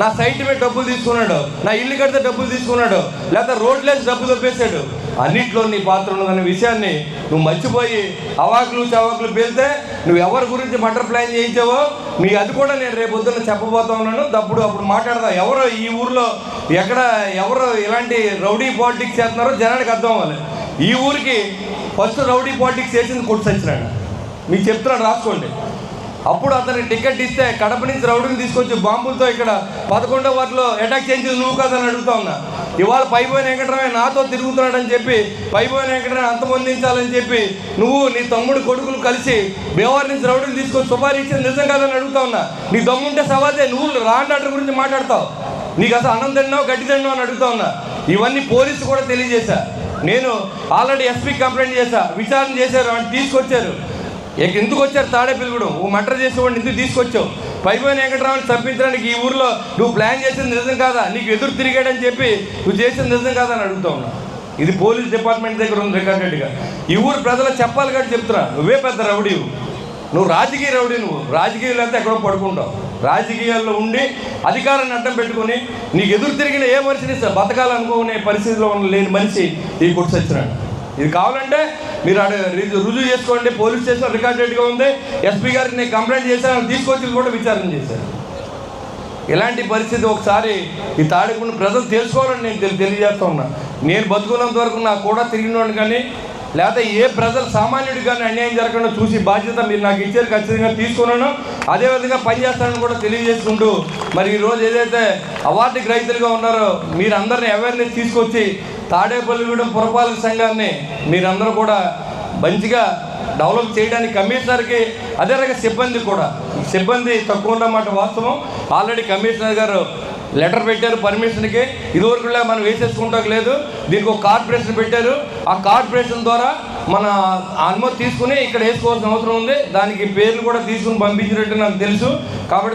నా సైట్ మీద డబ్బులు తీసుకున్నాడు నా ఇల్లు కడితే డబ్బులు తీసుకున్నాడు లేకపోతే రోడ్లేసి డబ్బులు దొబ్బేశాడు. అన్నింటిలో నీ పాత్ర ఉన్నదనే విషయాన్ని నువ్వు మర్చిపోయి అవాకులు చవాకులు పేలితే నువ్వు ఎవరి గురించి మటర్ ప్లాన్ చేయించావో మీ అది కూడా నేను రేపు పొద్దున్న చెప్పబోతా ఉన్నాను. అప్పుడు అప్పుడు మాట్లాడదా. ఎవరు ఈ ఊర్లో ఎక్కడ ఎవరు ఇలాంటి రౌడీ పాలిటిక్స్ చేస్తున్నారో జనానికి అర్థం అవ్వాలి. ఈ ఊరికి ఫస్ట్ రౌడీ పాలిటిక్స్ చేసింది కొట్టు సచ్చినాడు మీకు చెప్తున్నాను రాసుకోండి. అప్పుడు అతని టికెట్ ఇస్తే కడప నుంచి రౌడీని తీసుకొచ్చి బాంబులతో ఇక్కడ పదకొండో వాటిలో అటాక్ చేయించింది నువ్వు కాదని అడుగుతా ఉన్నా. ఇవాళ పైపోయిన వెంకటరామయ్య నాతో తిరుగుతున్నాడని చెప్పి పైపోయిన వెంకటరామయ్య అంతమొందించాలని చెప్పి నువ్వు నీ తమ్ముడు కొడుకులు కలిసి బేవారి నుంచి రౌడీని తీసుకొని సుపారీ ఇచ్చింది నిజం కాదని అడుగుతా ఉన్నా. నీ దమ్ముంటే సవాదే నువ్వు రాండ్ గురించి మాట్లాడతావు. నీకు అసలు అన్నం తిన్నావు గడ్డి తిన్నావు అని అడుగుతా ఉన్నా. ఇవన్నీ పోలీసు కూడా తెలియజేశా. నేను ఆల్రెడీ ఎస్పీ కంప్లైంట్ చేశా విచారణ చేశారు అని తీసుకొచ్చారు. ఎందుకు వచ్చారు తాడేపల్లిగూడెం ఓ మటర్ చేసేవాడిని ఎందుకు తీసుకొచ్చావు? పైపోయిన వెంకటరావుని తప్పించడానికి ఈ ఊర్లో నువ్వు ప్లాన్ చేసింది నిజం కాదా? నీకు ఎదురు తిరిగాడని చెప్పి నువ్వు చేసింది నిజం కాదా అని అడుగుతా ఉన్నా. ఇది పోలీస్ డిపార్ట్మెంట్ దగ్గర ఉంది రికార్డెడ్గా ఈ ఊరు ప్రజలు చెప్పాలి కాబట్టి చెప్తున్నా. నువ్వే పెద్ద రౌడీవు నువ్వు. రాజకీయ రౌడీ నువ్వు. రాజకీయాలు అయితే ఎక్కడో పడుకుంటావు. రాజకీయాల్లో ఉండి అధికారాన్ని అడ్డం పెట్టుకొని నీకు ఎదురు తిరిగిన ఏ మనిషిని స- బతకాలనుకునే పరిస్థితిలో ఉన్న లేని మనిషి ఈ కొట్టు ఇది కావాలంటే మీరు రుజువు చేసుకోండి పోలీస్ స్టేషన్ రికార్డెడ్గా ఉంది. ఎస్పీ గారికి నేను కంప్లైంట్ చేశాను తీసుకొచ్చి కూడా విచారణ చేశాను ఇలాంటి పరిస్థితి? ఒకసారి ఈ తాడికుండా ప్రజలు తెలుసుకోవాలని నేను తెలి- తెలియజేస్తా ఉన్నా. నేను బతుకున్నంత వరకు నాకు కూడా తిరిగినోడు కానీ లేకపోతే ఏ ప్రజలు సామాన్యుడు కానీ అన్యాయం జరగకుండా చూసి బాధ్యత మీరు నాకు ఇచ్చారు ఖచ్చితంగా తీసుకున్నాను. అదేవిధంగా పనిచేస్తానని కూడా తెలియజేసుకుంటూ మరి ఈరోజు ఏదైతే అవార్డు గ్రహీతలుగా ఉన్నారో. మీరందరినీ అవేర్నెస్ తీసుకొచ్చి తాడేపల్లిగూడెం పురపాలక సంఘాన్ని మీరందరూ కూడా మంచిగా డెవలప్ చేయడానికి కమిషనర్కి అదే రకంగా సిబ్బంది కూడా. సిబ్బంది తక్కువ ఉన్నమాట వాస్తవం. ఆల్రెడీ కమిషనర్ గారు లెటర్ పెట్టారు పర్మిషన్కి. ఇదివరకులా మనం వేసేసుకుంటాం లేదు. దీనికి ఒక కార్పొరేషన్ పెట్టారు. ఆ కార్పొరేషన్ ద్వారా మన అనుమతి తీసుకుని ఇక్కడ వేసుకోవాల్సిన అవసరం ఉంది. దానికి పేర్లు కూడా తీసుకుని పంపించినట్టు నాకు తెలుసు. కాబట్టి